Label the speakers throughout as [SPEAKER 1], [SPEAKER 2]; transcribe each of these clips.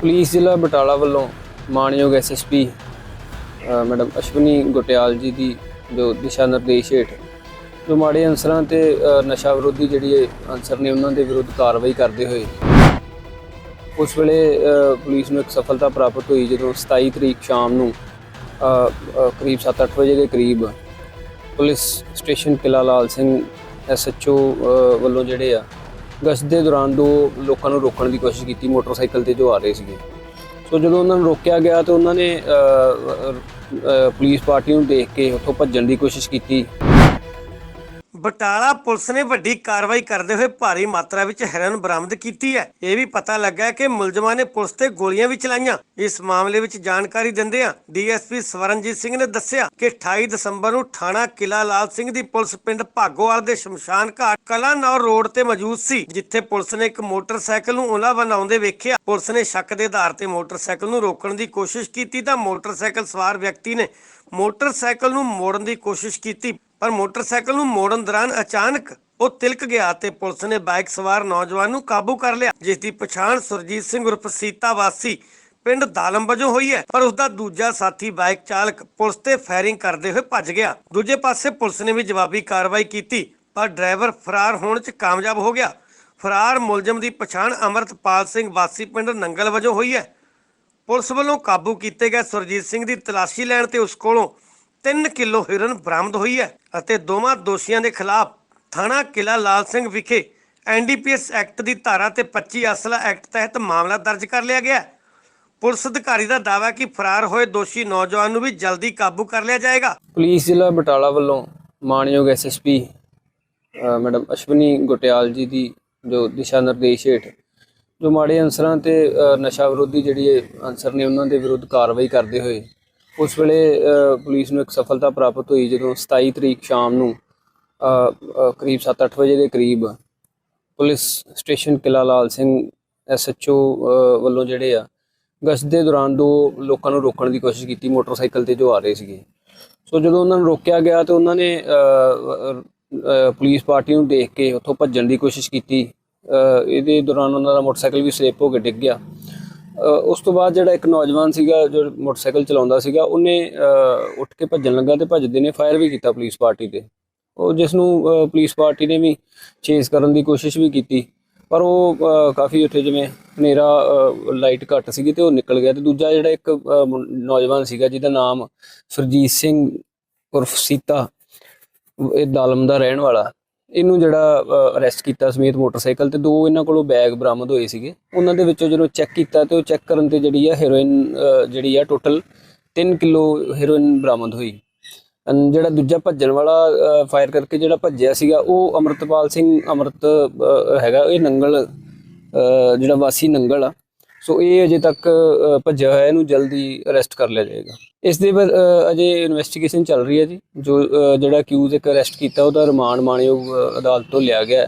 [SPEAKER 1] Police ਜ਼ਿਲ੍ਹਾ ਬਟਾਲਾ ਵੱਲੋਂ ਮਾਨਯੋਗ ਐਸਐਸਪੀ ਮੈਡਮ ਅਸ਼ਵਨੀ ਗੁਟਿਆਲ ਜੀ ਦੀ ਜੋ ਦਿਸ਼ਾ ਨਿਰਦੇਸ਼ ਹੇਠ ਜੋ ਮਾੜੇ ਅਨਸਰਾਂ ਤੇ ਨਸ਼ਾ ਵਿਰੋਧੀ ਜਿਹੜੀ ਅਨਸਰ ਨੇ ਉਹਨਾਂ ਦੇ ਵਿਰੁੱਧ ਕਾਰਵਾਈ ਕਰਦੇ ਹੋਏ ਉਸ ਵੇਲੇ ਪੁਲਿਸ ਨੂੰ ਇੱਕ ਸਫਲਤਾ ਪ੍ਰਾਪਤ ਹੋਈ ਜਦੋਂ 27 ਤਰੀਕ ਸ਼ਾਮ ਨੂੰ ਕਰੀਬ 7-8 ਵਜੇ ਦੇ ਕਰੀਬ ਪੁਲਿਸ ਸਟੇਸ਼ਨ ਕਿਲਾ ਲਾਲ ਸਿੰਘ ਐਸਐਚਓ ਵੱਲੋਂ ਜਿਹੜੇ ਆ ਗਸ਼ਤ ਦੇ ਦੌਰਾਨ ਦੋ ਲੋਕਾਂ ਨੂੰ ਰੋਕਣ ਦੀ ਕੋਸ਼ਿਸ਼ ਕੀਤੀ, ਮੋਟਰਸਾਈਕਲ ਤੇ ਜੋ ਆ ਰਹੇ ਸੀਗੇ। ਸੋ ਜਦੋਂ ਉਹਨਾਂ ਨੂੰ ਰੋਕਿਆ ਗਿਆ ਤੇ ਉਹਨਾਂ ਨੇ ਪੁਲਿਸ ਪਾਰਟੀ ਨੂੰ ਦੇਖ ਕੇ ਉੱਥੋਂ ਭੱਜਣ ਦੀ ਕੋਸ਼ਿਸ਼ ਕੀਤੀ।
[SPEAKER 2] ਬਟਾਲਾ ਪੁਲਿਸ ਨੇ ਵੱਡੀ ਕਾਰਵਾਈ ਕਰਦੇ ਹੋਏ ਭਾਰੀ ਮਾਤਰਾ ਵਿੱਚ ਹੈਰੋਇਨ ਬਰਾਮਦ ਕੀਤੀ ਹੈ। ਇਹ ਵੀ ਪਤਾ ਲੱਗਾ ਕਿ ਮੁਲਜ਼ਮਾਂ ਨੇ ਪੁਲਿਸ ਤੇ ਗੋਲੀਆਂ ਵੀ ਚਲਾਈਆਂ। ਇਸ ਮਾਮਲੇ ਵਿੱਚ ਜਾਣਕਾਰੀ ਦਿੰਦਿਆਂ ਡੀਐਸਪੀ ਸਵਰਨਜੀਤ ਸਿੰਘ ਨੇ ਦੱਸਿਆ ਕਿ 28 ਦਸੰਬਰ ਨੂੰ ਥਾਣਾ ਕਿਲਾ ਲਾਲ ਸਿੰਘ ਦੀ ਪੁਲਿਸ ਪਿੰਡ ਭਾਗੋਵਾਲ ਦੇ ਸ਼ਮਸ਼ਾਨ ਘਾਟ ਕਲਾਨੌਰ ਰੋਡ ਤੇ ਮੌਜੂਦ ਸੀ, ਜਿੱਥੇ ਪੁਲਿਸ ਨੇ ਇੱਕ ਮੋਟਰਸਾਈਕਲ ਨੂੰ ਉਹਨਾਂ ਬਣਾਉਂਦੇ ਵੇਖਿਆ। ਪੁਲਿਸ ਨੇ ਸ਼ੱਕ ਦੇ ਆਧਾਰ ਤੇ ਮੋਟਰਸਾਈਕਲ ਨੂੰ ਰੋਕਣ ਦੀ ਕੋਸ਼ਿਸ਼ ਕੀਤੀ ਤਾਂ ਮੋਟਰਸਾਈਕਲ ਸਵਾਰ ਵਿਅਕਤੀ ਨੇ ਮੋਟਰਸਾਈਕਲ ਨੂੰ ਮੋੜਨ ਦੀ ਕੋਸ਼ਿਸ਼ ਕੀਤੀ। ਪਰ ਮੋਟਰਸਾਈਕਲ ਨੂੰ ਮੋੜਨ ਦੌਰਾਨ ਅਚਾਨਕ ਉਹ ਤਿਲਕ ਗਿਆ ਤੇ ਪੁਲਿਸ ਨੇ ਬਾਈਕ ਸਵਾਰ ਨੌਜਵਾਨ ਨੂੰ ਕਾਬੂ ਕਰ ਲਿਆ, ਜਿਸ ਦੀ ਪਛਾਣ ਸੁਰਜੀਤ ਸਿੰਘ ਉਰਫ ਸੀਤਾ ਵਾਸੀ ਪਿੰਡ ਦਾਲਮ ਵਜੋਂ ਹੋਈ ਹੈ। ਪਰ ਉਸ ਦਾ ਦੂਜਾ ਸਾਥੀ ਬਾਈਕ ਚਾਲਕ ਪੁਲਿਸ ਤੇ ਫਾਇਰਿੰਗ ਕਰਦੇ ਹੋਏ ਭੱਜ ਗਿਆ। ਦੂਜੇ ਪਾਸੇ ਪੁਲਿਸ ਨੇ ਵੀ ਜਵਾਬੀ ਕਾਰਵਾਈ ਕੀਤੀ, ਪਰ ਡਰਾਈਵਰ ਫਰਾਰ ਹੋਣ 'ਚ ਕਾਮਯਾਬ ਹੋ ਗਿਆ। ਫਰਾਰ ਮੁਲਜ਼ਮ ਦੀ ਪਛਾਣ ਅਮਰਤਪਾਲ ਸਿੰਘ ਵਾਸੀ ਪਿੰਡ ਨੰਗਲ ਵਜੋਂ ਹੋਈ ਹੈ। ਪੁਲਿਸ ਵੱਲੋਂ ਕਾਬੂ ਕੀਤੇ ਗਏ ਸੁਰਜੀਤ ਸਿੰਘ ਦੀ ਤਲਾਸ਼ੀ ਲੈਣ ਤੇ ਉਸ ਕੋਲੋਂ 3 ਕਿਲੋ ਹੀਰਨ ਬਰਾਮਦ ਹੋਈ ਹੈ ਅਤੇ ਦੋਵਾਂ ਦੋਸ਼ੀਆਂ ਦੇ ਖਿਲਾਫ ਥਾਣਾ ਕਿਲਾ ਲਾਲ ਸਿੰਘ ਵਿਖੇ ਐਨਡੀਪੀਐਸ ਐਕਟ ਦੀ ਧਾਰਾ ਤੇ 25 ਅਸਲਾ ਐਕਟ ਤਹਿਤ ਮਾਮਲਾ ਦਰਜ ਕਰ ਲਿਆ ਗਿਆ ਪੁਲਿਸ ਅਧਿਕਾਰੀ ਦਾ ਦਾਅਵਾ ਕਿ ਫਰਾਰ ਹੋਏ ਦੋਸ਼ੀ ਨੌਜਵਾਨ ਨੂੰ ਵੀ ਜਲਦੀ ਕਾਬੂ ਕਰ ਲਿਆ ਜਾਏਗਾ।
[SPEAKER 1] ਪੁਲਿਸ ਜ਼ਿਲ੍ਹਾ ਬਟਾਲਾ ਵੱਲੋਂ ਮਾਨਯੋਗ ਐਸਐਸਪੀ ਮੈਡਮ ਅਸ਼ਵਨੀ ਗੁਟਿਆਲ ਜੀ ਦੀ ਜੋ ਦਿਸ਼ਾ ਨਿਰਦੇਸ਼ ਹੇਠ ਜੋ ਮਾੜੇ ਅਨਸਰਾਂ ਤੇ ਨਸ਼ਾ ਵਿਰੋਧੀ ਜਿਹੜੀ ਅਨਸਰ ਨੇ ਉਹਨਾਂ ਦੇ ਵਿਰੁੱਧ ਕਾਰਵਾਈ ਕਰਦੇ ਹੋਏ ਉਸ ਵੇਲੇ ਪੁਲਿਸ ਨੂੰ ਇੱਕ ਸਫਲਤਾ ਪ੍ਰਾਪਤ ਹੋਈ ਜਦੋਂ 27 ਤਰੀਕ ਸ਼ਾਮ ਨੂੰ ਕਰੀਬ 7-8 ਵਜੇ ਦੇ ਕਰੀਬ ਪੁਲਿਸ ਸਟੇਸ਼ਨ ਕਿਲਾ ਲਾਲ ਸਿੰਘ ਐਸਐਚਓ ਵੱਲੋਂ ਜਿਹੜੇ ਆ, ਗਸ਼ਤ ਦੇ ਦੌਰਾਨ ਦੋ ਲੋਕਾਂ ਨੂੰ ਰੋਕਣ ਦੀ ਕੋਸ਼ਿਸ਼ ਕੀਤੀ, ਮੋਟਰਸਾਈਕਲ ਤੇ ਜੋ ਆ ਰਹੇ ਸੀਗੇ। ਸੋ ਜਦੋਂ ਉਹਨਾਂ ਨੂੰ ਰੋਕਿਆ ਗਿਆ ਤੇ ਉਹਨਾਂ ਨੇ ਪੁਲਿਸ ਪਾਰਟੀ ਨੂੰ ਦੇਖ ਕੇ ਉੱਥੋਂ ਭੱਜਣ ਦੀ ਕੋਸ਼ਿਸ਼ ਕੀਤੀ। ਇਹਦੇ ਦੌਰਾਨ ਉਹਨਾਂ ਦਾ ਮੋਟਰਸਾਈਕਲ ਵੀ ਸਲਿੱਪ ਹੋ ਕੇ ਡਿੱਗ ਗਿਆ। ਉਸ ਤੋਂ ਬਾਅਦ ਜਿਹੜਾ ਇੱਕ ਨੌਜਵਾਨ ਸੀਗਾ ਜੋ ਮੋਟਰਸਾਈਕਲ ਚਲਾਉਂਦਾ ਸੀਗਾ, ਉਹਨੇ ਉੱਠ ਕੇ ਭੱਜਣ ਲੱਗਾ ਤੇ ਭੱਜਦੇ ਨੇ, ਫਾਇਰ ਵੀ ਕੀਤਾ ਪੁਲਿਸ ਪਾਰਟੀ ਤੇ। ਉਹ ਜਿਸ ਨੂੰ ਪੁਲਿਸ ਪਾਰਟੀ ਨੇ ਵੀ ਚੇਸ ਕਰਨ ਦੀ ਕੋਸ਼ਿਸ਼ ਵੀ ਕੀਤੀ, ਪਰ ਉਹ ਕਾਫੀ ਉੱਥੇ ਜਿਵੇਂ ਹਨੇਰਾ ਲਾਈਟ ਘੱਟ ਸੀਗੀ ਤੇ ਉਹ ਨਿਕਲ ਗਿਆ ਤੇ ਦੂਜਾ ਜਿਹੜਾ ਇੱਕ ਨੌਜਵਾਨ ਸੀਗਾ ਜਿਹਦਾ ਨਾਮ ਸੁਰਜੀਤ ਸਿੰਘ ਉਰਫ ਸੀਤਾ, ਇਹ ਦਾਲਮ ਦਾ ਰਹਿਣ ਵਾਲਾ। ਇਹਨੂੰ ਜਿਹੜਾ ਅਰੈਸਟ ਕੀਤਾ ਸਮੇਤ ਮੋਟਰਸਾਈਕਲ ਤੇ ਦੋ ਇਹਨਾਂ ਕੋਲੋਂ ਬੈਗ ਬਰਾਮਦ ਹੋਏ ਸੀਗੇ। ਉਹਨਾਂ ਦੇ ਵਿੱਚੋਂ ਜਦੋਂ ਚੈੱਕ ਕੀਤਾ ਤੇ ਉਹ ਚੈੱਕ ਕਰਨ ਤੇ ਜਿਹੜੀ ਆ ਹੈਰੋਇਨ ਜਿਹੜੀ ਆ ਟੋਟਲ 3 ਕਿਲੋ ਹੈਰੋਇਨ ਬਰਾਮਦ ਹੋਈ। ਅਨ ਜਿਹੜਾ ਦੂਜਾ ਭੱਜਣ ਵਾਲਾ ਫਾਇਰ ਕਰਕੇ ਜਿਹੜਾ ਭੱਜਿਆ ਸੀਗਾ, ਉਹ ਅਮਰਤਪਾਲ ਸਿੰਘ ਅਮਰਤ ਹੈਗਾ, ਇਹ ਨੰਗਲ ਜਿਹੜਾ ਵਾਸੀ ਨੰਗਲ ਆ। ਸੋ ਇਹ ਅਜੇ ਤੱਕ ਭੱਜਿਆ ਹੋਇਆ, ਇਹਨੂੰ ਜਲਦੀ ਅਰੈਸਟ ਕਰ ਲਿਆ ਜਾਏਗਾ। ਇਸ ਦੇ ਬਾਅਦ ਅਜੇ ਇਨਵੈਸਟੀਗੇਸ਼ਨ ਚੱਲ ਰਹੀ ਹੈ ਜੀ। ਜੋ ਜਿਹੜਾ ਅਕਿਊਜ਼ ਇੱਕ ਅਰੈਸਟ ਕੀਤਾ, ਉਹਦਾ ਰਿਮਾਂਡ ਮਾਣਯੋਗ ਅਦਾਲਤ ਤੋਂ ਲਿਆ ਗਿਆ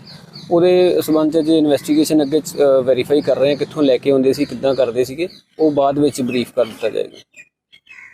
[SPEAKER 1] ਉਹਦੇ ਸਬੰਧ ਚ ਜੇ ਇਨਵੈਸਟੀਗੇਸ਼ਨ ਅੱਗੇ ਵੈਰੀਫਾਈ ਕਰ ਰਹੇ ਹਾਂ ਕਿੱਥੋਂ ਲੈ ਕੇ ਆਉਂਦੇ ਸੀ, ਕਿੱਦਾਂ ਕਰਦੇ ਸੀਗੇ। ਉਹ ਬਾਅਦ ਵਿੱਚ ਬਰੀਫ ਕਰ ਦਿੱਤਾ ਜਾਏਗਾ।